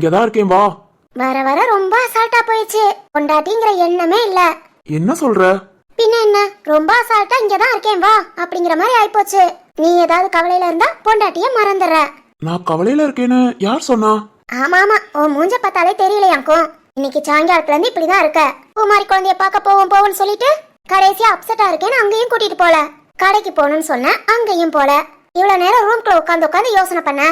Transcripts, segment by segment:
இங்கதான் இருக்கேன் வா. வர வர ரொம்ப அசால்ட்டா போயிடுச்சு. பொண்டாட்டிங்கிற எண்ணமே இல்ல. என்ன சொல்ற? பின்ன என்ன? ரொம்ப அசால்ட்டா இங்கதான் இருக்கேன் வா அப்படிங்கிற மாதிரி ஆயிப்போச்சு. நீ ஏதாவது கவலையில இருந்தா பொண்டாட்டிய மறந்துடுற. நான் கவலையில இருக்கேன்னு யார் சொன்னா? ஆமா ஆமா உன் மூஞ்ச பார்த்தாலே தெரியலையாக்கும் இன்னைக்கு சாயங்காலத்துல இருந்து இப்படிதான் இருக்க. பூமாரி குழந்தைய பார்க்க போவோம் போவோம்னு சொல்லிட்டு கடைசியா அப்செட்டா இருக்கேன்னு அங்கேயும் கூட்டிட்டு போல. கடைக்கு போகணும்னு சொன்ன அங்கேயும் போல. இவ்வளவு நேரம் ரூம்குள்ள உட்காந்து உட்காந்து யோசனை பண்ண.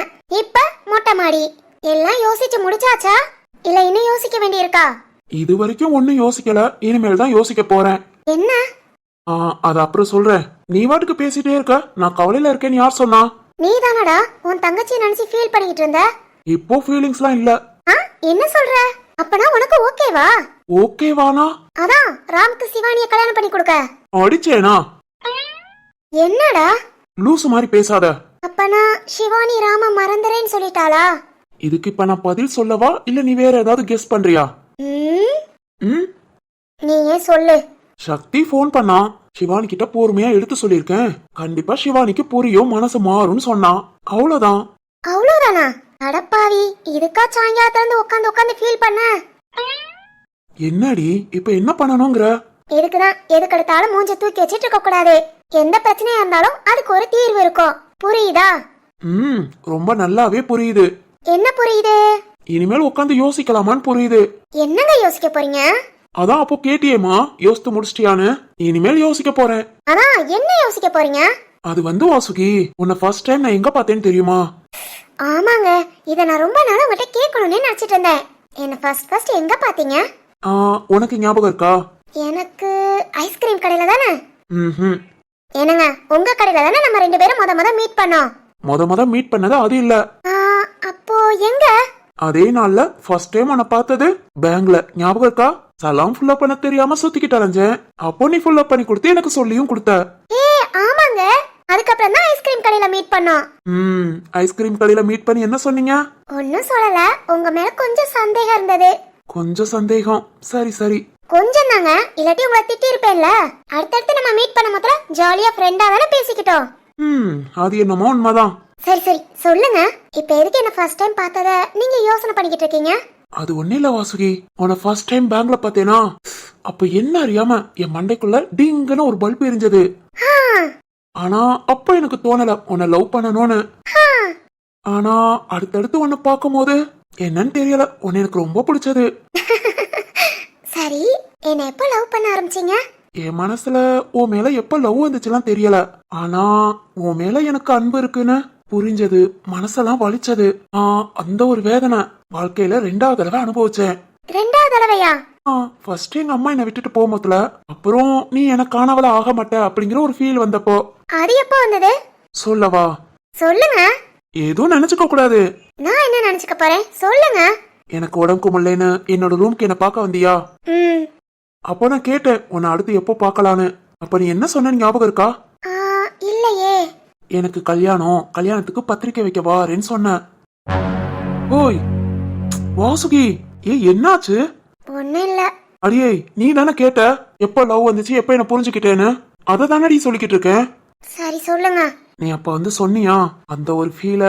இப்ப மொட்டை மாடி. எல்லாம் யோசிச்சு முடிச்சாச்சா? இல்ல இன்னும் யோசிக்க வேண்டியிருக்கா? இது வரைக்கும் ஒன்னும் யோசிக்கல. இனிமேல் தான் யோசிக்க போறேன். என்ன? ஆ அது அப்புறம் சொல்றேன். நீ வாட்டுக்கு பேசிட்டே இருக்க. நான் கவலையில இருக்கேன்னு யார் சொன்னா? நீ தானடா உன் தங்கச்சி நினைச்சு ஃபீல் பண்ணிக்கிட்டு இருந்த? இப்போ ஃபீலிங்ஸ்லாம் இல்ல. ஆ என்ன சொல்ற? அப்பனா உனக்கு ஓகேவா? ஓகேவானா? அதான் ராமுக்கு சிவானிய கல்யாணம் பண்ணி கொடுக்க. அடிச்சேனா? என்னடா? லூசு மாதிரி பேசாத. அப்பனா சிவானி ராம மறந்துறேன்னு சொல்லிட்டாளா? இதுக்கு இப்ப நான் பதில் சொல்லவா? இல்ல நீ வேற ஏதாவது கெஸ் பண்றியா? ம், ம்? நீயே சொல்லு. சக்தி ஃபோன் பண்ணா. சிவானி கிட்ட பொறுமையா எடுத்து சொல்லியிருக்கேன். கண்டிப்பா சிவானிக்கு புரியும் மனசு மாறும்னு சொன்னான் அவ்வளவுதான். அவ்வளவுதானா? அடப்பாவி இதுக்கா சாயங்காலத்துல இருந்து உட்காந்து உட்காந்து ஃபீல் பண்ண? என்னடி? இப்ப என்ன பண்ணணுங்கிற? இதுக்குதான் எதுக்கு எடுத்தாலும் மூஞ்ச தூக்கி வச்சிட்டு இருக்க கூடாது. எந்த பிரச்சனையா இருந்தாலும் அதுக்கு ஒரு தீர்வு இருக்கும். புரியுதா? ம் ரொம்ப நல்லாவே புரியுது. என்ன புரியுது? இனிமேல் உட்காந்து யோசிக்கலாமான்னு புரியுது. என்னங்க யோசிக்க போறீங்க? அதான் அப்போ கேட்டியேமா யோசித்து முடிச்சிட்டியான்னு. இனிமேல் யோசிக்க போறேன். அதான் என்ன யோசிக்க போறீங்க? அது வந்து வாசுகி உன்னை ஃபர்ஸ்ட் டைம் நான் எங்க பார்த்தேன்னு தெரியுமா? ஆமாங்க இத நான் ரொம்ப நாளா உங்ககிட்ட கேட்கணும்னு நினைச்சிட்டு இருந்தேன். என்ன ஃபர்ஸ்ட் ஃபர்ஸ்ட் எங்க பாத்தீங்க ஆ, உனக்கு ஞாபகம் இருக்கா? எனக்கு ஐஸ்கிரீம் கடையில தானே? ம் என்னங்க உங்க கடையில தானே நம்ம ரெண்டு பேரும் முத முத மீட் பண்ணோம்? முத முத மீட் பண்ணது அது இல்ல. ஆ, அப்போ எங்க? அதே நாள்ல ஃபர்ஸ்ட் டைம் உன்னை பார்த்தது பேங்க்ல. ஞாபகம் இருக்கா? சலாம் ஃபுல்லா பண்ண தெரியாம சுத்திக்கிட்டு அலைஞ்சேன் அப்போ நீ ஃபுல்லா பண்ணி கொடுத்து எனக்கு சொல்லியும் கொடுத்த. ஏ ஆமாங்க. அதுக்கப்புறம் தான் ஐஸ்கிரீம் கடையில மீட் பண்ணோம். ம் ஐஸ்கிரீம் கடையில மீட் பண்ணி என்ன சொன்னீங்க? ஒன்னும் சொல்லல. உங்க மேல கொஞ்சம் சந்தேகம் இருந்தது. கொஞ்சம் சந்தேகம். சரி சரி. கொஞ்சம் தாங்க இல்லாட்டி உங்களை திட்டி இருப்பேன்ல அடுத்தடுத்து நம்ம மீட் பண்ண மாத்திரம் ஜாலியா ஃப்ரெண்டா தானே பேசிக்கிட்டோம். ம் அது என்னமோ உண்மைதான் சரி சரி சொல்லுங்க. இப்ப எதுக்கு என்ன ஃபர்ஸ்ட் டைம் பார்த்தத நீங்க யோசனை பண்ணிக்கிட்டு இருக்கீங்க? அது ஒண்ணு இல்ல வாசுகி. உன்னை ஃபர்ஸ்ட் டைம் பேங்க்ல பார்த்தேனா? அப்ப என்ன அறியாம என் மண்டைக்குள்ள டிங்குன்னு ஒரு பல்ப் எரிஞ்சது. ஆனா அப்ப எனக்கு தோணல உன்னை லவ் பண்ணணும்னு. ஆனா அடுத்தடுத்து உன்னை பார்க்கும்போது என்னன்னு தெரியல. உன்னை எனக்கு ரொம்ப பிடிச்சது. சரி என்ன எப்ப லவ் பண்ண ஆரம்பிச்சீங்க? என் மனசுல உன் மேல எப்ப லவ் வந்துச்சுலாம் தெரியல. ஆனா உன் மேல எனக்கு அன்பு இருக்குன்னு புரிஞ்சது மனசெல்லாம் வலிச்சது. ஆ அந்த ஒரு வேதனை வாழ்க்கையில ரெண்டாவது தடவை அனுபவிச்சேன். ரெண்டாவது தடவையா? ஆ ஃபர்ஸ்ட் எங்க அம்மா என்னை விட்டுட்டு போகும்போதுல அப்புறம் நீ எனக்கு காணவள ஆக மாட்ட அப்படிங்கிற ஒரு ஃபீல் வந்தப்போ. அது எப்போ வந்தது? சொல்லவா? சொல்லுங்க. எதுவும் நினைச்சுக்க கூடாது. நான் என்ன நினைச்சுக்க போறேன்? சொல்லுங்க. எனக்கு உடம்பு முடியலன்னு என்னோட ரூம்க்கு என்ன பார்க்க வந்தியா? அப்போ நான் கேட்டேன் உன்னை அடுத்து எப்போ பார்க்கலான்னு. அப்ப நீ என்ன சொன்ன ஞாபகம் இருக்கா? ஆ, இல்லையே. எனக்கு கல்யாணம் கல்யாணத்துக்கு பத்திரிக்கை வைக்க வாரேன்னு சொன்னேன் ஓய் வாசுகி ஏ என்னாச்சு? ஒன்னும் இல்ல. அடியே நீ தானே கேட்ட? எப்போ லவ் வந்துச்சு எப்போ என்ன புரிஞ்சுக்கிட்டேன்னு? அதை தானடி சொல்லிக்கிட்டு இருக்கேன். சரி சொல்லுங்க. நீ அப்ப வந்து சொன்னியா? அந்த ஒரு ஃபீல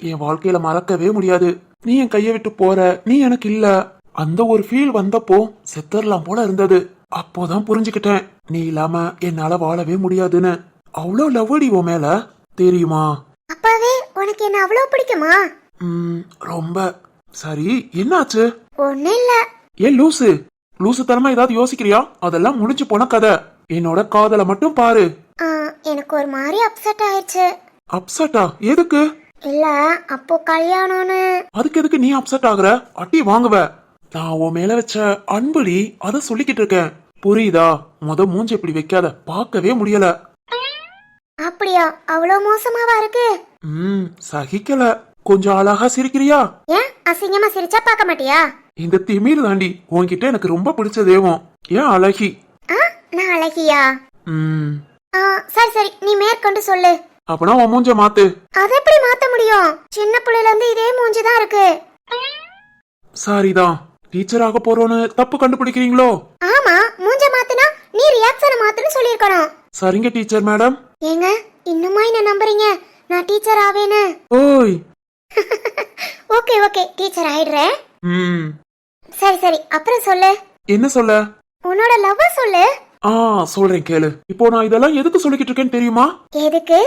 என் வாழ்க்கையில மறக்கவே முடியாது. நீ என் கையை விட்டு போற நீ எனக்கு இல்ல. அந்த ஒரு ஃபீல் வந்தப்போ செத்தரலாம் போல இருந்தது. அப்போதான் புரிஞ்சுக்கிட்டேன். நீ இல்லாம என்னால வாழவே முடியாதுன்னு. அவ்வளோ லவ்வடி உன் மேல. தெரியுமா? அப்பாவே உனக்கு என்ன அவ்வளவு பிடிக்குமா? ம் ரொம்ப. சரி என்னாச்சு? ஒன்னும் இல்ல. ஏன் லூசு? லூசு தரமா ஏதாவது யோசிக்கிறியா? அதெல்லாம் முடிஞ்சு போன கதை. என்னோட காதலை மட்டும் பாரு. எனக்கு ஒரு மாதிரி அப்செட் ஆயிடுச்சு. அப்செட்டா எதுக்கு? இல்ல அப்போ கல்யாணம்னு. அதுக்கு எதுக்கு நீ அப்செட் ஆகுற? அட்டி வாங்குவ. நான் உன் மேல வச்ச அன்புடி அத சொல்லிக்கிட்டு இருக்கேன். புரியுதா? முத மூஞ்சி இப்படி வைக்காத. பார்க்கவே முடியல. அப்படியா? அவ்வளோ மோசமாவா இருக்கு? ம் சகிக்கல. கொஞ்சம் அழகா சிரிக்கிறியா? ஏன்? அசிங்கமா சிரிச்சா பார்க்க மாட்டியா? இந்த திமிர் தாண்டி உன்கிட்ட எனக்கு ரொம்ப பிடிச்ச தெய்வம். ஏன் அழகி? ஆ நான் அழகியா? ம். ஆ சரி சரி. நீ மேற்கொண்டு சொல்லு. அப்பனா உன் மூஞ்ச மாத்து. அதை எப்படி மாத்த முடியும்? சின்ன பிள்ளைல இருந்து இதே மூஞ்சி தான் இருக்கு. சரிதான். டீச்சர் ஆக போறோன்னு தப்பு கண்டுபிடிக்கிறீங்களோ? ஆமா மூஞ்ச மாத்துனா நீ ரியாக்ஷனை மாத்துன்னு சொல்லியிருக்கணும். சரிங்க டீச்சர் மேடம். ஏங்க இன்னுமா என்ன நம்புறீங்க? நான் டீச்சர் ஆவேன்னு ஓய். Okay okay teacher ஆயிடுறேன். ம். சரி சரி அப்புறம் சொல்லு. என்ன சொல்ல? உன்னோட லவ் சொல்லு. ஆ சொல்றேன் கேளு. இப்போ நான் இதெல்லாம் எதுக்கு சொல்லிக்கிட்டு இருக்கேன்னு தெரியுமா? எதுக்கு?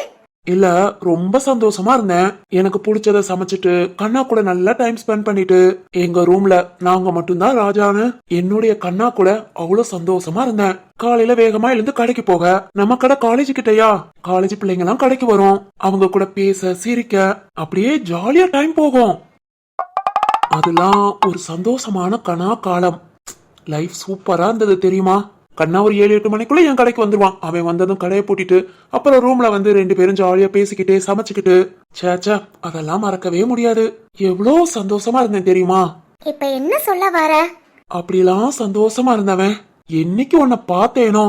இல்ல ரொம்ப சந்தோஷமா இருந்தேன். எனக்கு பிடிச்சத சமைச்சிட்டு கண்ணா கூட நல்லா டைம் ஸ்பெண்ட் பண்ணிட்டு எங்க ரூம்ல நாங்க மட்டும்தான் ராஜான்னு என்னுடைய கண்ணா கூட அவ்வளவு சந்தோஷமா இருந்தேன். காலையில வேகமா எழுந்து கடைக்கு போக நம்ம கடை காலேஜ் கிட்டயா? காலேஜ் பிள்ளைங்க எல்லாம் கடைக்கு வரும். அவங்க கூட பேச சிரிக்க அப்படியே ஜாலியா டைம் போகும். அதெல்லாம் ஒரு சந்தோஷமான கனா காலம். லைஃப் சூப்பரா இருந்தது தெரியுமா? கண்ணா ஒரு ஏழு எட்டு மணிக்குள்ள என் கடைக்கு வந்துருவான். அவன் வந்ததும் கடையை பூட்டிட்டு அப்புறம் ரூம்ல வந்து ரெண்டு பேரும் ஜாலியா பேசிக்கிட்டு சமைச்சுக்கிட்டு. ச்சே ச்சே அதெல்லாம் மறக்கவே முடியாது. எவ்வளோ சந்தோஷமா இருந்தேன் தெரியுமா? இப்ப என்ன சொல்ல வர? அப்படிலாம் சந்தோஷமா இருந்தவன். என்னைக்கு உன்னை பார்த்தேனோ?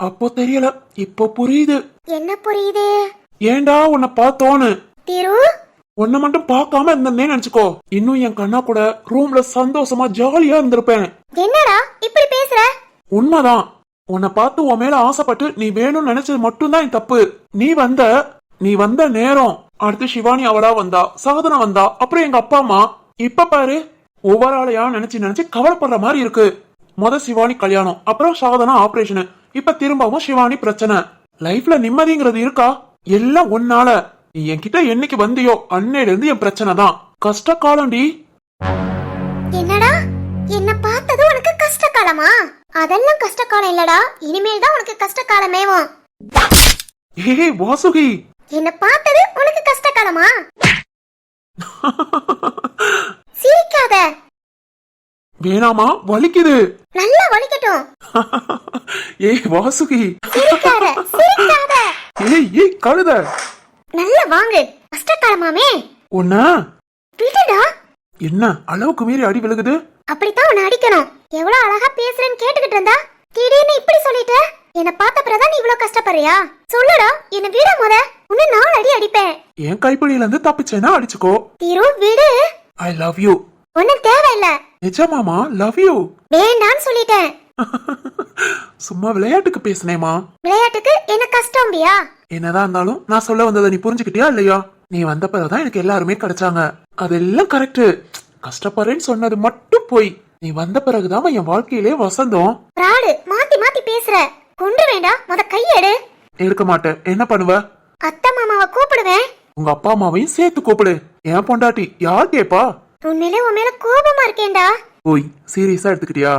அப்போ தெரியல. இப்போ புரியுது. என்ன புரியுது? ஏன்டா உன்னை பார்த்தோன்னு? திரு? உன்னை மட்டும் பார்க்காம இருந்தேன்னு நினைச்சுக்கோ. இன்னும் என் கண்ணா கூட ரூம்ல சந்தோஷமா ஜாலியா இருந்திருப்பேன். என்னடா இப்படி பேசுற? உண்மைதான். உன்னை பார்த்து உன் மேல ஆசைப்பட்டு நீ வேணும்னு நினைச்சது மட்டும்தான் என் தப்பு. நீ வந்த நீ வந்த நேரம் அடுத்து சிவானி அவளா வந்தா சாதனா வந்தா அப்புறம் எங்க அப்பா அம்மா. இப்ப பாரு ஒவ்வொரு ஆளையா நினைச்சு நினைச்சு கவலைப்படுற மாதிரி இருக்கு. முத சிவானி கல்யாணம் அப்புறம் சாதனா ஆபரேஷன் இப்ப திரும்பவும் சிவானி பிரச்சனை. லைஃப்ல நிம்மதிங்கிறது இருக்கா? எல்லாம் உன்னால. நீ என்கிட்ட என்னைக்கு வந்தியோ அன்னையில இருந்து என் பிரச்சனை தான். கஷ்ட காலம்டி என்னடா? என்ன பார்த்தது உனக்கு கஷ்ட காலமா அதெல்லாம் கஷ்ட காலம் இல்லடா. இனிமேல் தான் உனக்கு கஷ்ட காலமேவும் ஏய் வாசுகி. என்ன பார்த்தது உனக்கு கஷ்ட காலமா சிரிக்காத. வேணாமா? வலிக்குது. நல்லா வலிக்கட்டும். ஏய் வாசுகி. சிரிக்காத சிரிக்காத. ஏய் ஏய் கழுத. நல்லா வாங்கு. கஷ்ட காலமாமே உன்ன விடுடா. என்ன அளவுக்கு மீறி அடி விழுகுது? அப்படித்தான் உன்னை அடிக்கணும். எவ்வளவு அழகா பேசுறேன்னு கேட்டுக்கிட்டு இருந்தா? திடீர்னு இப்படி சொல்லிட்ட? என்ன பார்த்த பிறகுதான் நீ இவ்வளவு கஷ்டப்படுறியா? சொல்லுடா என்ன விட முத. உன்னை நாலு அடி அடிப்பேன். என் கைப்பிடியில இருந்து தப்பிச்சேனா அடிச்சுக்கோ. திரு விடு. ஐ லவ் யூ ஒன்னும் தேவையில்ல. நிஜமாமா லவ் யூ வேண்டான்னு சொல்லிட்டேன். சும்மா விளையாட்டுக்கு பேசினேமா விளையாட்டுக்கு என்ன கஷ்டம்பியா என்னதான் இருந்தாலும் நான் சொல்ல வந்ததை நீ புரிஞ்சுக்கிட்டியா இல்லையா? நீ வந்த பிறகுதான் எனக்கு எல்லாருமே கிடைச்சாங்க. அதெல்லாம் கரெக்ட் கஷ்டப்படுறேன்னு சொன்னது மட்டும் போய். நீ வந்த பிறகுதான் என் வாழ்க்கையிலே வசந்தம். பிராடு மாத்தி மாத்தி பேசுற. கொண்டு வேண்டாம் முத கையெடு எடுக்க மாட்டேன். என்ன பண்ணுவ? அத்தை மாமாவை கூப்பிடுவேன். உங்க அப்பா அம்மாவையும் சேர்த்து கூப்பிடு. என் பொண்டாட்டி யார் கேப்பா? உண்மையிலே உன் மேல கோபமா இருக்கேன்டா. ஓய் சீரியஸா எடுத்துக்கிட்டியா?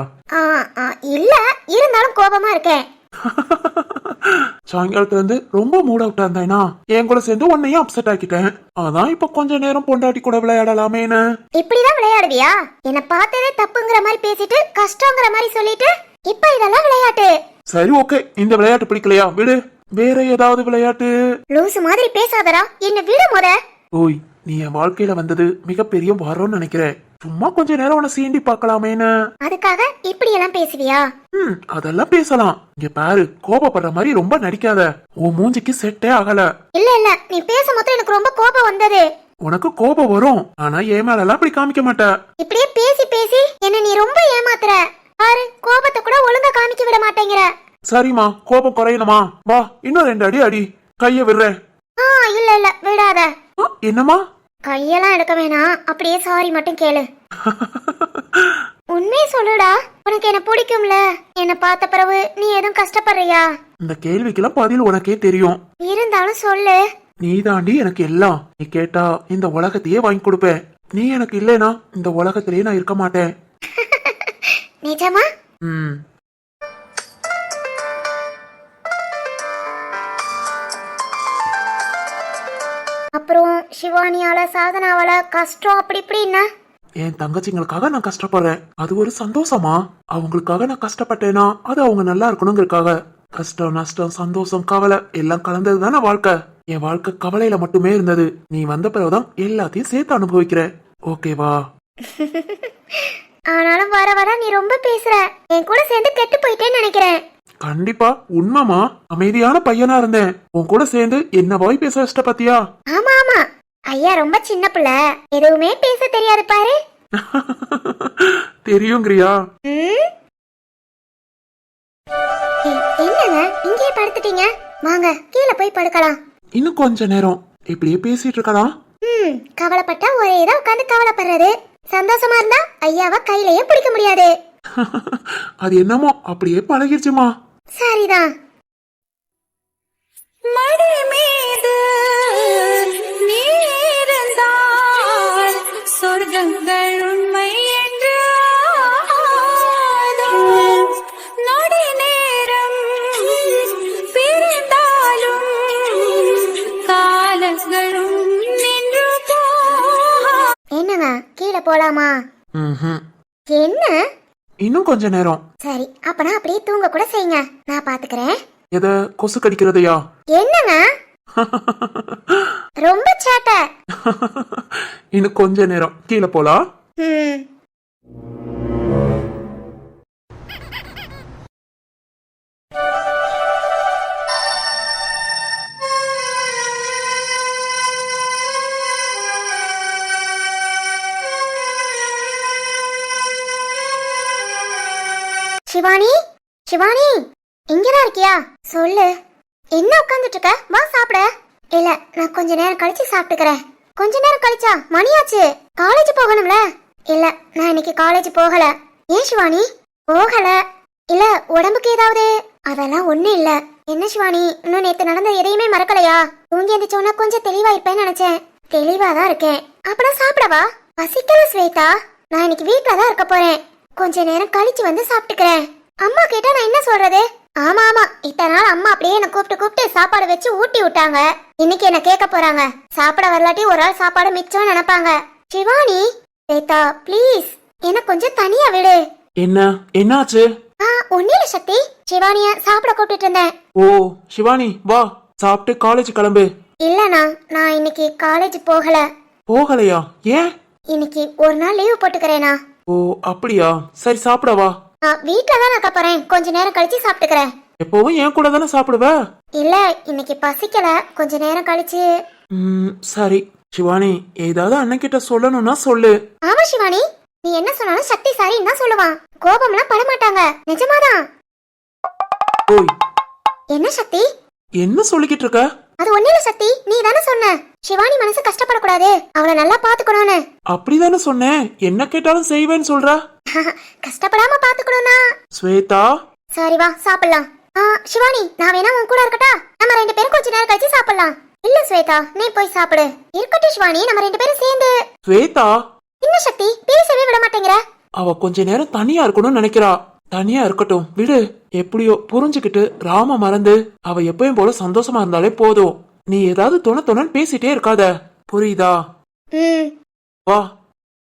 இல்ல இருந்தாலும் கோபமா இருக்கேன். சாயங்காலத்துல இருந்து ரொம்ப மூட் அவுட்டா இருந்தேனா? என் கூட சேர்ந்து உன்னையும் அப்செட் ஆக்கிட்டேன். அதான் இப்ப கொஞ்ச நேரம் பொண்டாட்டி கூட விளையாடலாமேன்னு. இப்படிதான் விளையாடுவியா? என்ன பார்த்ததே தப்புங்கிற மாதிரி பேசிட்டு கஷ்டங்கிற மாதிரி சொல்லிட்டு இப்ப இதெல்லாம் விளையாட்டு. சரி ஓகே இந்த விளையாட்டு பிடிக்கலையா? விடு. வேற ஏதாவது விளையாட்டு? லூசு மாதிரி பேசாதடா. என்ன விடு முத. ஓய் நீ என் வாழ்க்கையில வந்தது மிகப்பெரிய வரம்னு நினைக்கிறேன். சும்மா கொஞ்ச நேரம் உன்னை சீண்டி பார்க்கலாமேன்னு. அதுக்காக இப்படி எல்லாம் பேசுவியா? ம் அதெல்லாம் பேசலாம். இங்க பாரு கோபப்படுற மாதிரி ரொம்ப நடிக்காத. உன் மூஞ்சிக்கு செட்டே ஆகல. இல்ல இல்ல நீ பேச மொத்தம் எனக்கு ரொம்ப கோபம் வந்தது. உனக்கு கோபம் வரும். ஆனா என் மேலெல்லாம் இப்படி காமிக்க மாட்ட. இப்படியே பேசி பேசி என்ன நீ ரொம்ப ஏமாத்துற. பாரு கோபத்தை கூட ஒழுங்கா காமிக்க விட மாட்டேங்கிற. சரிம்மா கோபம் குறையணுமா? வா இன்னும் ரெண்டு அடி அடி. கைய விடுறேன். ஆ இல்ல இல்ல விடாத. ஆ, என்னம்மா? கையெல்லாம் எடுக்க வேணாம். அப்படியே சாரி மட்டும் கேளு. உண்மையை சொல்லுடா. உனக்கு என்ன பிடிக்கும்ல? என்ன பார்த்த பிறகு நீ எதுவும் கஷ்டப்படுறியா? இந்த கேள்விக்கெல்லாம் பதில் உனக்கே தெரியும். இருந்தாலும் சொல்லு. நீ தாண்டி எனக்கு எல்லாம். நீ கேட்டா இந்த உலகத்தையே வாங்கி கொடுப்பேன். நீ எனக்கு இல்லைனா இந்த உலகத்திலேயே நான் இருக்க மாட்டேன். நிஜமா? ம். அப்புறம் சிவானியால சாதனாவால கஷ்டம் அப்படி இப்படின்னா என் தங்கச்சிங்களுக்காக நான் கஷ்டப்படுறேன். அது ஒரு சந்தோஷமா? அவங்களுக்காக நான் கஷ்டப்பட்டேனா? அது அவங்க நல்லா இருக்கணுங்கிறதுக்காக. கஷ்டம் நஷ்டம் சந்தோஷம் கவலை எல்லாம் கலந்தது தானே வாழ்க்கை. என் வாழ்க்கை கவலையில மட்டுமே இருந்தது. நீ வந்த பிறகுதான் எல்லாத்தையும் சேர்த்து அனுபவிக்கிற. ஓகேவா ஆனாலும் வர வர நீ ரொம்ப பேசுற. என் கூட சேர்ந்து கெட்டு கண்டிப்பா. உண்மைமா அமைதியான பையனா இருந்தேன். உன் கூட சேர்ந்து என்ன வாய் பேச வச்சிட்ட பாத்தியா? ஆமா ஆமா. ஐயா ரொம்ப சின்ன பிள்ளை. எதுவுமே பேச தெரியாது பாரு. தெரியுங்கிறியா ம்? ஏய், என்னங்க? இங்கேயே படுத்துட்டீங்க. வாங்க கீழே போய் படுக்கலாம். இன்னும் கொஞ்ச நேரம். இப்படியே பேசிட்டு இருக்கலாம் ம் கவலைப்பட்டா ஒரே தான் உட்காந்து கவலைப்படுறது. சந்தோஷமா இருந்தா ஐயாவை கையிலேயே பிடிக்க முடியாது. அது என்னமோ அப்படியே பழகிருச்சுமா. சரிதான் சொர்க்கங்கள் உண்மை என்று. நொடி நேரம் பிரிந்தாலும் காலங்களும் என்னங்க கீழே போலாமா. என்ன இன்னும் கொஞ்ச நேரம். சரி அப்பனா அப்படியே தூங்க கூட செய்யுங்க நான் பாத்துக்கிறேன். எதை கொசு கடிக்கிறதையா? என்னங்க? ரொம்ப சேட்டை. இன்னும் கொஞ்ச நேரம். கீழே போலாம். ம். சிவானி? சிவானி இங்கதான் இருக்கியா? சொல்லு. என்ன உட்காந்துட்டு இருக்க வா சாப்பிட. இல்ல நான் கொஞ்ச நேரம் கழிச்சு சாப்பிட்டுக்கிறேன். கொஞ்ச நேரம் கழிச்சா மணியாச்சு. காலேஜ் போகணும்ல? இல்ல நான் இன்னைக்கு காலேஜ் போகல. ஏன் சிவானி? போகல. இல்ல உடம்புக்கு ஏதாவது? அதெல்லாம் ஒண்ணு இல்ல. என்ன சிவானி இன்னும் நேத்து நடந்த எதையுமே மறக்கலையா? தூங்கி எந்திரிச்சோன்னா கொஞ்சம் தெளிவா இருப்பேன்னு நினைச்சேன். தெளிவா தான் இருக்கேன். அப்புறம் சாப்பிடவா? பசிக்கல ஸ்வேதா. நான் இன்னைக்கு வீட்டுல தான் இருக்க போறேன். கொஞ்ச நேரம் கழிச்சு வந்து சாப்பிட்டுக்கிறேன். அம்மா கேட்டா நான் என்ன சொல்றது? ஆமா ஆமா. இத்தனை நாள் அம்மா அப்படியே என்ன கூப்பிட்டு கூப்பிட்டு சாப்பாடு வச்சு ஊட்டி விட்டாங்க. இன்னைக்கு என்ன கேட்க போறாங்க. சாப்பிட வரலாட்டி ஒரு ஆள் சாப்பாடு மிச்சம் நினைப்பாங்க. சிவானி ஸ்வேதா ப்ளீஸ் என்ன கொஞ்சம் தனியா விடு. என்ன? என்னாச்சு? ஆ ஒன்னில சக்தி. சிவானிய சாப்பிட கூப்பிட்டு இருந்தேன். ஓ சிவானி வா. சாப்பிட்டு காலேஜ் கிளம்பு. இல்லண்ணா நான் இன்னைக்கு காலேஜ் போகல. போகலையா? ஏன்? இன்னைக்கு ஒரு நாள் லீவு போட்டுக்கிறேனா ஓ அப்படியா? சரி சாப்பிட வா. வீட்ல தான் இருக்க போறேன். கொஞ்ச நேரம் கழிச்சு சாப்பிட்டுக்கிறேன். எப்பவும் என் கூட தானே சாப்பிடுவ? இல்ல இன்னைக்கு பசிக்கல. கொஞ்ச நேரம் கழிச்சு. ம் சரி. சிவானி ஏதாவது அண்ணன்கிட்ட சொல்லணும்னா சொல்லு. ஆமா சிவானி. நீ என்ன சொன்னாலும் சக்தி சரின்னு தான் சொல்லுவான். கோபம்லாம் பட மாட்டாங்க. நிஜமாதான். ஓய். என்ன சக்தி? என்ன சொல்லிக்கிட்டு இருக்க? அது ஒன்னில சக்தி. நீ தானே சொன்ன. சிவானி மனசு கஷ்டப்படக்கூடாது. அவளை நல்லா பாத்துக்கணும்னு. அப்படிதானே சொன்னேன். என்ன கேட்டாலும் செய்வேன்னு சொல்ற. கஷ்டப்படாம பாத்துக்கணும்னா. ஸ்வேதா? சரி வா சாப்பிடலாம். சிவானி நான் வேணா உன் கூட இருக்கட்டா? நம்ம ரெண்டு பேரும் கொஞ்ச நேரம் கழிச்சு சாப்பிடலாம். இல்ல ஸ்வேதா நீ போய் சாப்பிடு. இருக்கட்டும் சிவானி நம்ம ரெண்டு பேரும் சேர்ந்து. ஸ்வேதா? என்ன சக்தி பேசவே விட மாட்டேங்கிற? அவ கொஞ்ச நேரம் தனியா இருக்கணும்னு நினைக்கிறா. தனியா இருக்கட்டும். விடு. எப்படியோ புரிஞ்சுக்கிட்டு ராம மறந்து அவ எப்பயும் போல சந்தோஷமா இருந்தாலே போதும். நீ ஏதாவது தொண தொணன்னு பேசிட்டே இருக்காத. புரியுதா? வா.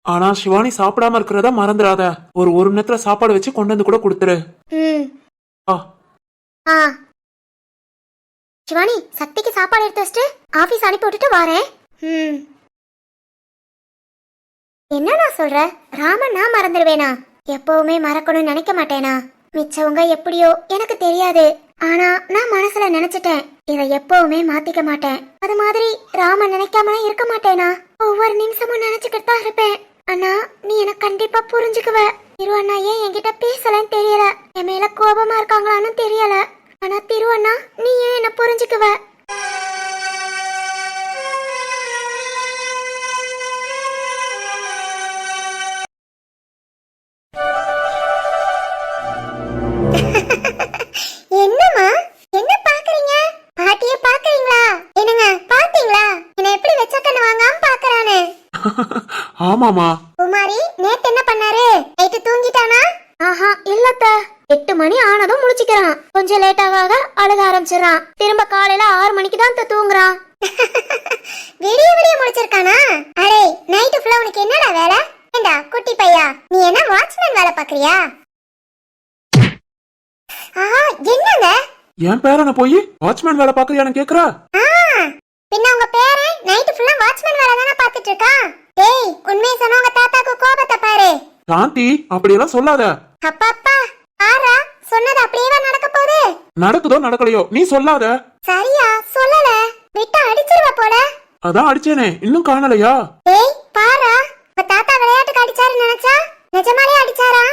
ஆனா சிவானி சாப்பிடாம இருக்கிறதா மறந்துடாத. ஒரு ஒரு நேரத்துல சாப்பாடு வச்சு கொண்டு வந்து கூட கொடுத்துரு. சிவானி சக்திக்கு சாப்பாடு எடுத்து வச்சுட்டு ஆபீஸ் அனுப்பி விட்டுட்டு வரேன். ம். என்ன நான் சொல்ற? ராமன் நான் மறந்துடுவேனா? எப்பவுமே மறக்கணும்னு நினைக்க மாட்டேனா? மிச்சவங்க எப்படியோ எனக்கு தெரியாது. ஆனா நான் மனசுல நினைச்சிட்டேன். இதை எப்பவுமே மாத்திக்க மாட்டேன். அது மாதிரி ராம நினைக்காமலாம் இருக்க மாட்டேனா? ஒவ்வொரு நிமிஷமும் நினைச்சுக்கிட்டு தான் இருப்பேன். அண்ணா நீ எனக்கு கண்டிப்பா புரிஞ்சுக்குவ. திரு அண்ணா ஏன் என்கிட்ட பேசலன்னு தெரியல. என் மேல கோபமா இருக்காங்களான்னு தெரியல. ஆனா திரு அண்ணா நீ ஏன் என்ன புரிஞ்சுக்குவ? ஆமாமா குமாரி நேத்து என்ன பண்ணாரு? நைட்டு தூங்கிட்டானா? ஆஹா இல்லத்த. எட்டு மணி ஆனதும் முழிச்சுக்கிறான். கொஞ்சம் லேட் ஆக அழுக ஆரம்பிச்சிடறான். திரும்ப காலையில ஆறு மணிக்கு தான் தூங்குறான். விடிய விடிய முழிச்சிருக்கானா? அடே நைட்டு ஃபுல்லா உனக்கு என்னடா வேலை? ஏண்டா குட்டி பையா நீ என்ன வாட்ச்மேன் வேலை பாக்குறியா ஆஹா என்னங்க? என் பேரனை போய்? வாட்ச்மேன் வேலை பாக்குறியான்னு கேக்குறா? பின்ன உங்க பேரன் நைட்டு ஃபுல்லா வாட்ச்மேன் வேலை தானே பாத்துட்டு இருக்கான் டேய் உண்மையை சொன்ன உங்க தாத்தாக்கு கோபத்தை பாரு. சாந்தி அப்படியெல்லாம் சொல்லாத. அப்பப்பா ஆறா சொன்னது அப்படியேவா நடக்க போகுது? நடக்குதோ நடக்கலையோ நீ சொல்லாத. சரியா சொல்லல. விட்டா அடிச்சிருவ போல. அதான் அடிச்சேனே இன்னும் காணலையா? டேய் பாரா உங்க தாத்தா விளையாட்டுக்கு அடிச்சாருன்னு நினைச்சா? நிஜமாலே அடிச்சாரா?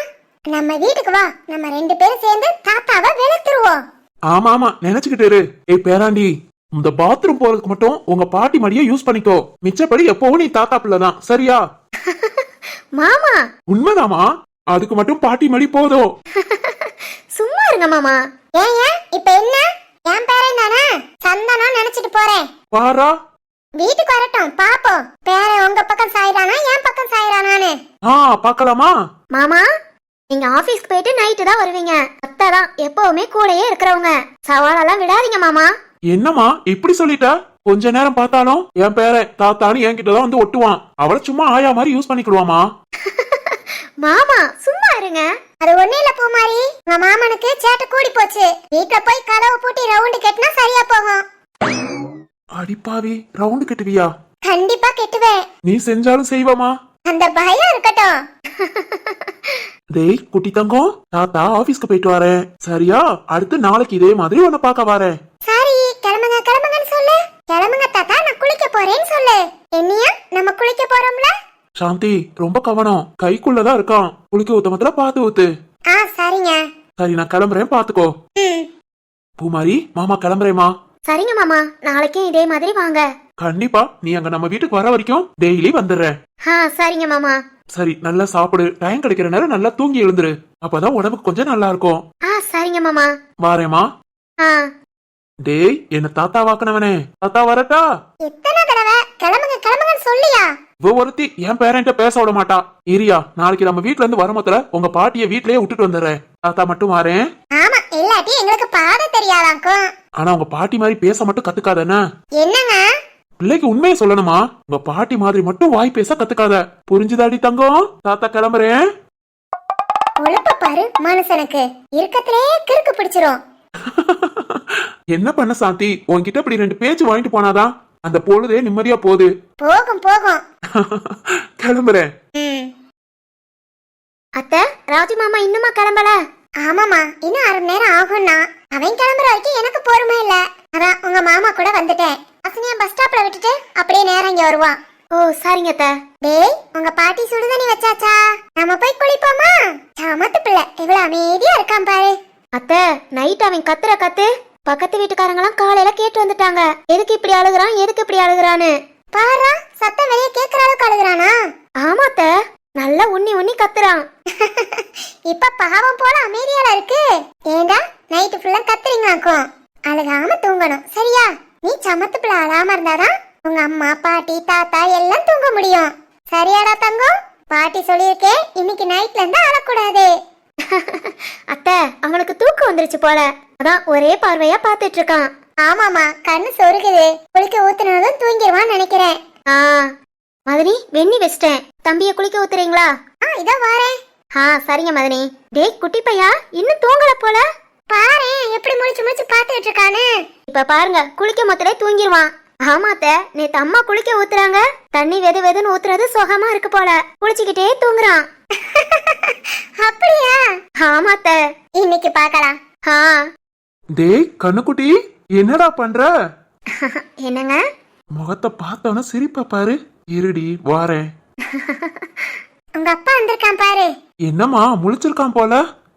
நம்ம வீட்டுக்கு வா நம்ம ரெண்டு பேரும் சேர்ந்து தாத்தாவை வெளுத்துருவோம். ஆமா ஆமா நினைச்சுக்கிட்டு இரு. ஏய் பேராண்டி. இந்த பாத்ரூம் போறதுக்கு மட்டும் உங்க பாட்டி மடியை யூஸ் பண்ணிக்கோ. மிச்சப்படி எப்பவும் நீ தாத்தா பிள்ளை தான். சரியா? மாமா! உண்மைதாமா அதுக்கு மட்டும் பாட்டி மடி போதும். சும்மா இருங்க மாமா. ஏன் ஏன்? இப்ப என்ன? என் பேரன் தானே சந்தனம் நினைச்சிட்டு போறேன். பாரா? வீட்டுக்கு வரட்டும். பாப்போம். பேரன் உங்க பக்கம் சாயிரானா என் பக்கம் சாயிரானான்னு ஆ பார்க்கலாமா மாமா நீங்க ஆபீஸ்க்கு போயிட்டு நைட்டு தான் வருவீங்க. அத்தை தான் எப்பவுமே கூடயே இருக்கிறவங்க. சவாலெல்லாம் விடாதீங்க மாமா. என்னம்மா இப்படி சொல்லிட்ட? கொஞ்ச நேரம் பார்த்தாலும் என் பேரன் தாத்தான்னு என்கிட்ட தான் வந்து ஒட்டுவான். அவளை சும்மா ஆயா மாதிரி யூஸ் பண்ணிக்கிடுவாமா மாமா சும்மா இருங்க. அது ஒண்ணு இல்ல பூமாரி. உங்க மாமனுக்கு சேட்டை கூடி போச்சு. வீட்ல போய் கதவை பூட்டி ரவுண்டு கட்டினா சரியா போகும். அடிப்பாவி ரவுண்டு கட்டுவியா? கண்டிப்பா கெட்டுவேன். நீ செஞ்சாலும் செய்வமா அந்த பயம் இருக்கட்டும். டேய் குட்டி தங்கம் தாத்தா ஆபீஸ்க்கு போயிட்டு வரேன். சரியா? அடுத்து நாளைக்கு இதே மாதிரி உன்னை பார்க்க வரேன். கிளம்புங்க கிளம்புங்கன்னு சொல்லு. கிளம்புங்க தாத்தா நான் குளிக்க போறேன்னு சொல்லு. என்னையா நம்ம குளிக்க போறோம்ல? சாந்தி ரொம்ப கவனம். கைக்குள்ளதான் இருக்கான். குளிக்க ஊத்தமத்துல பார்த்து ஊத்து. ஆ சரிங்க. சரி நான் கிளம்புறேன் பாத்துக்கோ ம். பூமாரி மாமா கிளம்புறேமா சரிங்க மாமா. நாளைக்கும் இதே மாதிரி வாங்க. கண்டிப்பா நீ அங்க நம்ம வீட்டுக்கு வர வரைக்கும் டெய்லி வந்துடுறேன் ஆ சரிங்க மாமா. சரி நல்லா சாப்பிடு. டைம் கிடைக்கிற நேரம் நல்லா தூங்கி எழுந்துரு. அப்பதான் உடம்புக்கு கொஞ்சம் நல்லா இருக்கும். ஆ சரிங்க மாமா. வாரேமா ஆ. டேய் என்ன தாத்தா வாக்குனவனே? தாத்தா வரட்டா? எத்தனை தடவை? கிளம்புங்க கிளம்புங்கன்னு சொல்லியா? இவ ஒருத்தி என் பேரண்ட்ட பேச விட மாட்டா. இரியா நாளைக்கு நம்ம வீட்ல இருந்து வரமத்துல உங்க பாட்டிய வீட்லயே விட்டுட்டு வந்துடுறேன். தாத்தா மட்டும் வாரேன். ஆமா இல்லாட்டி எங்களுக்கு பாட தெரியாதாக்கும். ஆனா உங்க பாட்டி மாதிரி பேச மட்டும் கத்துக்காதண்ணா என்னங்க? பிள்ளைக்கு உண்மையை சொல்லணுமா? உங்க பாட்டி மாதிரி மட்டும் வாய் பேச கத்துக்காத. புரிஞ்சுதாடி தங்கம்? தாத்தா கிளம்புறேன். கொழுப்ப பாரு மனுஷனுக்கு. இருக்கத்திலே கிறுக்கு பிடிச்சிரும். என்ன பண்ண சாந்தி? உன்கிட்ட இப்படி ரெண்டு பேச்சு வாங்கிட்டு போனாதான் அந்த பொழுதே நிம்மதியா போகுது. போகும் போகும். கிளம்புறேன். ம். அத்தை ராஜு மாமா இன்னுமா கிளம்பல? ஆமாமா இன்னும் அரை மணி நேரம் ஆகும்னா. அவன் கிளம்புற வரைக்கும் எனக்கு பொறுமை இல்ல. அதான் உங்க மாமா கூட வந்துட்டேன். அசனியா பஸ் ஸ்டாப்ல விட்டுட்டு அப்படியே நேரம் இங்க வருவான் ஓ சரிங்க அத்தை. டேய் உங்க பாட்டி சுடுதண்ணி வச்சாச்சா? நம்ம போய் குளிப்போமா? சமத்து பிள்ளை இவ்வளவு அமைதியா இருக்கான் பாரு. அத்தை நைட் அவன் கத்துற கத்து பக்கத்து வீட்டுக்காரங்களாம் காலையில கேட்டு வந்துட்டாங்க. எதுக்கு இப்படி அழுகுறான்? எதுக்கு இப்படி அழுகுறான்னு. பாரா சத்தம் வெளியே கேக்குற அளவுக்கு அழுகுறானா? ஆமாத்த நல்லா உண்ணி உண்ணி கத்துறான். இப்ப பாவம் போல அமைதியால இருக்கு. ஏண்டா நைட்டு ஃபுல்லா கத்துறீங்களாக்கும் அழுகாம தூங்கணும். சரியா? நீ சமத்து பிள்ளை அழாம இருந்தாதான் உங்க அம்மா பாட்டி தாத்தா எல்லாம் தூங்க முடியும். சரியாடா தங்கம்? பாட்டி சொல்லியிருக்கேன் இன்னைக்கு நைட்ல இருந்து அழக்கூடாது. அத்தை அவனுக்கு தூக்கம் வந்துருச்சு போல. அதான் ஒரே பார்வையா பாத்துட்டு இருக்கான். ஆமாமா கண்ணு சொருகுது. குளிக்க ஊத்துனதும் தூங்கிடுவான்னு நினைக்கிறேன். ஆ மதனி வெண்ணி வச்சிட்டேன். தம்பிய குளிக்க ஊத்துறீங்களா? ஆ இதோ வரேன். ஆ சரிங்க மதனி. டேய் குட்டி பையா இன்னும் தூங்கல போல? பாரு எப்படி முழிச்சு முழிச்சு பாத்துட்டு இருக்கானு இப்ப பாருங்க குளிக்க மொத்தலே தூங்கிடுவான் ஆமாத்த நேத்து அம்மா குளிக்க ஊத்துறாங்க. தண்ணி வெது வெதுன்னு ஊத்துறது சுகமா இருக்கு போல. குளிச்சுக்கிட்டே தூங்குறான். அப்படியா? ஆமாத்த இன்னைக்கு பார்க்கலாம். ஆ. டேய் கண்ணுக்குட்டி என்னடா பண்ற? என்னங்க? முகத்தை பார்த்தவன சிரிப்பா பாரு. இருடி வாரேன். உங்க அப்பா வந்திருக்கான் பாரு. என்னம்மா முழிச்சிருக்கான் போல?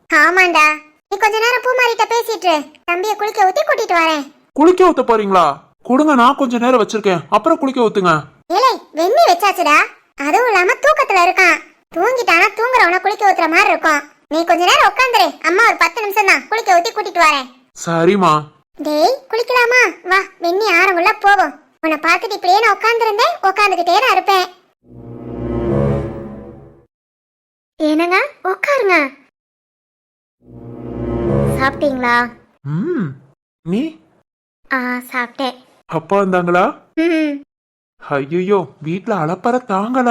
ஆமாண்டா. நீ கொஞ்ச நேரம் பூமாரிட்ட பேசிட்டு. தம்பிய குளிக்க ஊத்தி கூட்டிட்டு வரேன். குளிக்க ஊத்த போறீங்களா? கொடுங்க நான் கொஞ்ச நேரம் வச்சிருக்கேன். அப்புறம் குளிக்க ஊத்துங்க. ஏலே வெண்ணி வச்சாச்சுடா. அதுவும் இல்லாம தூக்கத்துல இருக்கான். தூங்கிட்டானா தூங்குறவன குளிக்க ஊத்துற மாதிரி இருக்கும். நீ கொஞ்ச நேரம் உட்காந்துரு. அம்மா ஒரு பத்து நிமிஷம் தான். குளிக்க ஊத்தி கூட்டிட்டு வரேன். சரிம்மா. டேய் குளிக்கலாமா? வா வெண்ணி ஆறங்குள்ள போவோம். உன்னை பார்த்துட்டு இப்படியே நான் உட்காந்துருந்தேன். உட்காந்துக்கிட்டே நான் இருப்பேன். என்னங்க? உட்காருங்க. சாப்பிட்டீங்களா? ம் நீ? ஆ சாப்பிட்டேன். அப்பா வந்தாங்களா? ம். ஐயோ வீட்ல அளப்பற தாங்கல.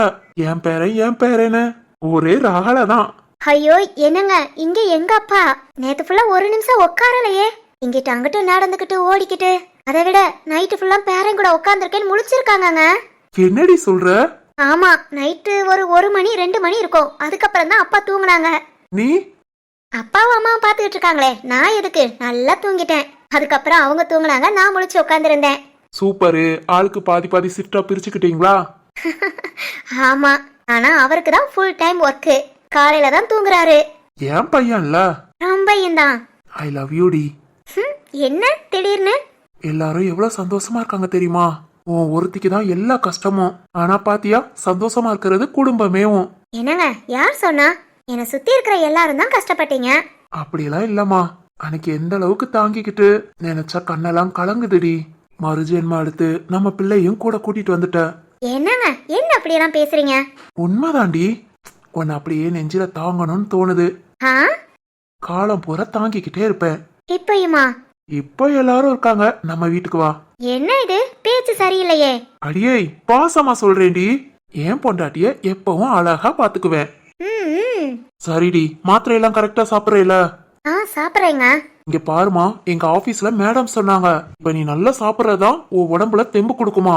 என் பேரன் என் பேரன்னு ஒரே ரகலை தான். ஐயோ என்னங்க? இங்க எங்க அப்பா? நேத்து ஃபுல்லா ஒரு நிமிஷம் உட்காரலையே இங்கிட்டு அங்கிட்டு நடந்துக்கிட்டு ஓடிக்கிட்டு. அதை விட நைட்டு ஃபுல்லா பேரன் கூட உட்காந்துருக்கேன்னு முழிச்சிருக்காங்கங்க. என்னடி சொல்ற? ஆமா நைட்டு ஒரு ஒரு மணி ரெண்டு மணி இருக்கும். அதுக்கப்புறம் தான் அப்பா தூங்குனாங்க. நீ? அப்பாவும் அம்மாவும் பார்த்துக்கிட்டு இருக்காங்களே நான் எதுக்கு? நல்லா தூங்கிட்டேன். அதுக்கப்புறம் அவங்க தூங்குனாங்க நான் முழிச்சு உட்காந்துருந்தேன் சூப்பரு. ஆளுக்கு பாதி பாதி ஷிஃப்டா பிரிச்சுக்கிட்டீங்களா? ஆமா. ஆனா அவருக்கு தான் ஃபுல் டைம் ஒர்க்கு காலையில தான் தூங்குறாரு. என் பையன்ல? ரொம்ப தான் ஐ லவ் யூ டி என்ன திடீர்னு? எல்லாரும் எவ்வளவு சந்தோஷமா இருக்காங்க தெரியுமா? உன் ஒருத்திக்கு தான் எல்லா கஷ்டமும். ஆனா பாத்தியா சந்தோஷமா இருக்கிறது குடும்பமேவும் என்னங்க யார் சொன்னா? என்னை சுத்தி இருக்கிற எல்லாரும் தான் கஷ்டப்பட்டீங்க. அப்படியெல்லாம் இல்லம்மா. அன்னைக்கு எந்த அளவுக்கு தாங்கிக்கிட்டு நினைச்சா கண்ணெல்லாம் கலங்குதுடி. மறுஜென்மம் எடுத்து நம்ம பிள்ளையும் கூட கூட்டிட்டு வந்துட்ட. என்னங்க? என்ன அப்படியெல்லாம் பேசுறீங்க? உண்மைதாண்டி. உன்னை அப்படியே நெஞ்சில தாங்கணும்னு தோணுது. ஆ? காலம் பூரா தாங்கிக்கிட்டே இருப்பேன் இப்பயுமா? இப்போ எல்லாரும் இருக்காங்க. நம்ம வீட்டுக்கு வா. என்ன இது? பேச்சு சரியில்லையே. அடியே பாசமா சொல்றேன்டி. ஏன் பொண்டாட்டிய எப்பவும் அழகா பாத்துக்குவேன். ம், ம் சரிடி மாத்திரை எல்லாம் கரெக்டா சாப்பிடுறேல. ஆ சாப்பிட்றேங்க. இங்க பாருமா எங்க ஆபீஸ்ல மேடம் சொன்னாங்க. இப்ப நீ நல்லா சாப்பிடுறதா உன் உடம்புல தெம்பு கொடுக்குமா?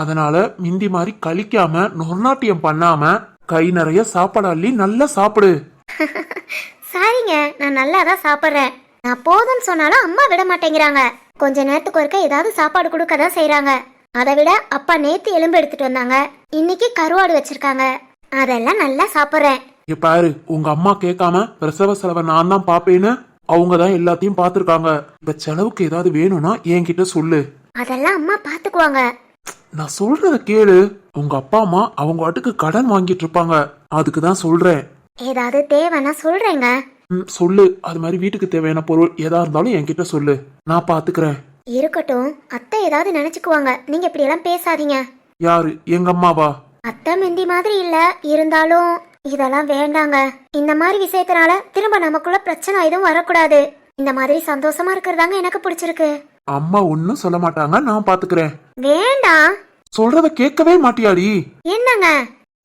அதனால மிந்தி மாதிரி கழிக்காம நொர்நாட்டியம் பண்ணாம கை நிறைய சாப்பாடு அள்ளி நல்லா சாப்பிடு. சரிங்க நான் நல்லா தான் சாப்பிட்றேன். நான் போதும்னு சொன்னாலும் அம்மா விட மாட்டேங்கிறாங்க. கொஞ்ச நேரத்துக்கு ஒருக்க ஏதாவது சாப்பாடு கொடுக்க தான் செய்றாங்க. அதை விட அப்பா நேத்து எலும்பு எடுத்துட்டு வந்தாங்க. இன்னைக்கு கருவாடு வச்சிருக்காங்க. அதெல்லாம் நல்லா சாப்பிட்றேன். இங்க பாரு உங்க அம்மா கேட்காம பிரசவ செலவை நான் தான் பாப்பேன்னு அவங்க தான் எல்லாத்தையும் பாத்துருக்காங்க இப்ப செலவுக்கு ஏதாவது வேணும்னா என்கிட்ட சொல்லு. அதெல்லாம் அம்மா பாத்துக்குவாங்க நான் சொல்றத கேளு. உங்க அப்பா அம்மா அவங்க வாட்டுக்கு கடன் வாங்கிட்டு இருப்பாங்க. அதுக்கு தான் சொல்றேன். ஏதாவது தேவைன்னா சொல்றேங்க. ம், சொல்லு. அது மாதிரி வீட்டுக்கு தேவையான பொருள் எதா இருந்தாலும் என்கிட்ட சொல்லு. நான் பாத்துக்கிறேன் இருக்கட்டும். அத்தை ஏதாவது நினைச்சுக்குவாங்க. நீங்க இப்படி எல்லாம் பேசாதீங்க. யாரு? எங்க அம்மாவா? அத்தை மிந்தி மாதிரி இல்ல. இருந்தாலும் இதெல்லாம் வேண்டாங்க. இந்த மாதிரி விஷயத்தினால திரும்ப நமக்குள்ள பிரச்சனை எதுவும் வரக்கூடாது. இந்த மாதிரி சந்தோஷமா இருக்கிறதாங்க எனக்கு பிடிச்சிருக்கு. அம்மா ஒன்னும் சொல்ல மாட்டாங்க நான் பாத்துக்கிறேன். வேண்டாம். சொல்றத கேட்கவே மாட்டியாடி. என்னங்க?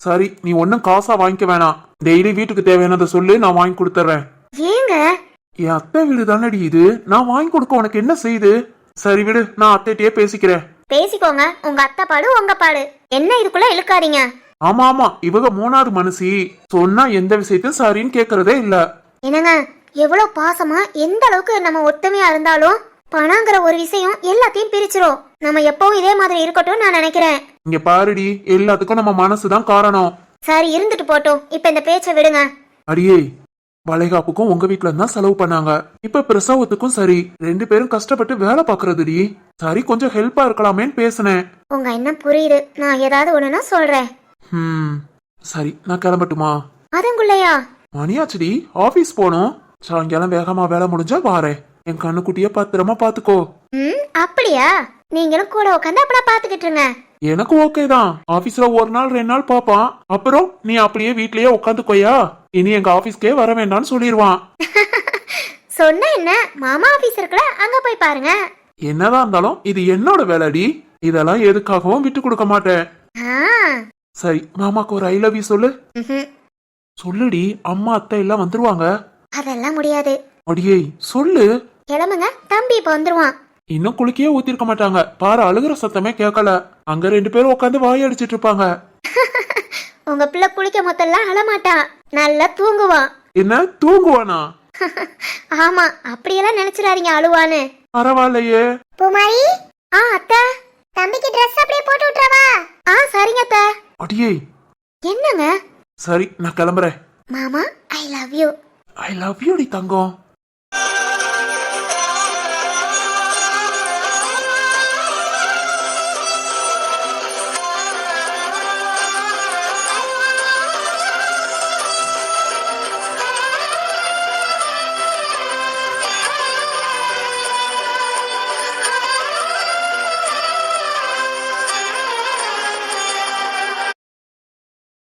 சரி நீ ஒன்னும் காசா வாங்கிக்க வேணாம். டெய்லி வீட்டுக்கு தேவையானதை சொல்லு நான் வாங்கி கொடுத்துறேன். ஏங்க? என் அத்தை வீடு தானடி இது? நான் வாங்கி கொடுக்க உனக்கு என்ன செய்யுது சரி விடு நான் அத்தைகிட்டயே பேசிக்கிறேன். பேசிக்கோங்க உங்க அத்தை பாடு உங்க பாடு. என்ன இதுக்குள்ள இழுக்காதீங்க. ஆமா ஆமா இவங்க மூணாவது மனுஷி சொன்னா எந்த விஷயத்தையும் சரின்னு கேக்குறதே இல்ல. என்னங்க எவ்வளவு பாசமா எந்த அளவுக்கு நம்ம ஒத்துமையா இருந்தாலும் பணங்கிற ஒரு விஷயம் எல்லாத்தையும் பிரிச்சிரும். நம்ம எப்பவும் இதே மாதிரி இருக்கட்டும் நான் நினைக்கிறேன். இங்க பாருடி எல்லாத்துக்கும் நம்ம மனசுதான் காரணம். சரி இருந்துட்டு போட்டும். இப்ப இந்த பேச்சை விடுங்க. அடியே வளைகாப்புக்கும் உங்க வீட்ல தான் செலவு பண்ணாங்க. இப்ப பிரசவத்துக்கும் சரி. ரெண்டு பேரும் கஷ்டப்பட்டு வேலை பாக்குறதுடி. சரி கொஞ்சம் ஹெல்ப்பா இருக்கலாமேன்னு பேசினேன். உங்க எண்ணம் புரியுது. நான் ஏதாவது ஒண்ணுன்னா சொல்றேன். ஹம் சரி நான் கிளம்பட்டுமா? அதுங்குள்ளையா? மணியாச்சுடி ஆபீஸ் போகணும் சாயங்காலம் வேகமா வேலை முடிஞ்சா வாரேன். என் கண்ணுக்குட்டிய பத்திரமா பாத்துக்கோ. ம் அப்படியா? நீங்களும் கூட உட்காந்து அப்படா பாத்துக்கிட்டு இருங்க எனக்கு ஓகே தான். ஆபீஸ்ல ஒரு நாள் ரெண்டு நாள் பாப்பான். அப்புறம் நீ அப்படியே வீட்லயே உட்காந்துக்கோயா இனி எங்க ஆபீஸ்க்கே வர வேண்டாம்னு சொல்லிடுவான் சொன்ன என்ன? மாமா ஆபீஸ் இருக்குல்ல அங்க போய் பாருங்க. என்னதான் இருந்தாலும் இது என்னோட வேலைடி. இதெல்லாம் எதுக்காகவும் விட்டு கொடுக்க மாட்டேன். ஆ. சரி மாமாக்கு ஒரு ஐ லவ் யூ சொல்லு. சொல்லுடி அம்மா அத்தை எல்லாம் வந்துருவாங்க. அதெல்லாம் முடியாது. அடியே சொல்லு. கிளம்புங்க தம்பி இப்ப வந்துருவான். இன்னும் குளிக்கவே ஊத்திருக்க மாட்டாங்க. பாரு அழுகுற சத்தமே கேட்கல. அங்க ரெண்டு பேரும் உட்காந்து வாய் அடிச்சிட்டு இருப்பாங்க. உங்க பிள்ளை குளிக்க மொத்தம்லாம் அழமாட்டான் நல்லா தூங்குவான். என்ன தூங்குவானா? ஆமா அப்படியெல்லாம் நினைச்சிடாதீங்க அழுவான்னு. பரவாயில்லையே. பூமாரி? ஆ அத்தை. தம்பிக்கு ட்ரெஸ் அப்படியே போட்டு விட்டுறவா? ஆ சரிங்க அத்தை. அடியே. என்னங்க? சரி நான் கிளம்புறேன். மாமா I love you I love you D Thangam.